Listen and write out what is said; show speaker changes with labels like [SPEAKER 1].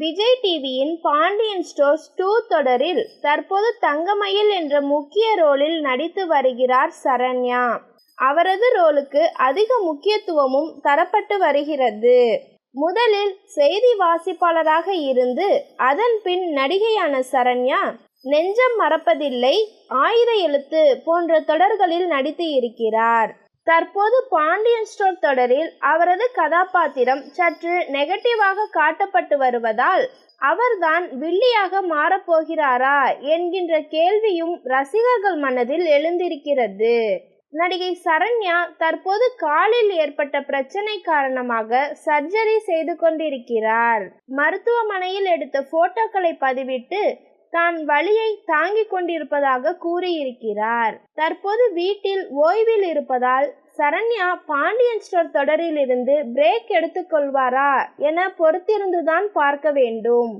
[SPEAKER 1] விஜய் டிவியின் Pandian stores two தொடரில் தற்போது தங்கமயில் என்ற முக்கிய ரோலில் நடித்து வருகிறார் சரண்யா அவரது ரோலுக்கு அதிக முக்கியத்துவமும் தரப்பட்டு வருகிறது முதலில் செய்தி வாசிப்பாளராக இருந்து அதன் பின் நடிகையான சரண்யா நெஞ்சம் மறப்பதில்லை ஆயுத எழுத்து போன்ற தொடர்களில் நடித்து இருக்கிறார் தற்போது பாண்டியன் ஸ்டோர் தொடரில் அவரது கதாபாத்திரம் சற்று நெகட்டிவாக காட்டப்பட்டு வருவதால் அவர்தான் வில்லியாக மாறப்போகிறாரா என்கின்ற கேள்வியும் ரசிகர்கள் மனதில் எழுந்திருக்கிறது நடிகை சரண்யா தற்போது காலில் ஏற்பட்ட பிரச்சனை காரணமாக சர்ஜரி செய்து கொண்டிருக்கிறார் மருத்துவமனையில் எடுத்த போட்டோக்களை பதிவிட்டு தான் வழியை தாங்கிக் கொண்டிருப்பதாக கூறியிருக்கிறார் தற்போது வீட்டில் ஓய்வில் இருப்பதால் சரண்யா பாண்டியன் ஸ்டோர் தொடரிலிருந்து பிரேக் எடுத்துக்கொள்வாரா என பொறுத்திருந்துதான் பார்க்க வேண்டும்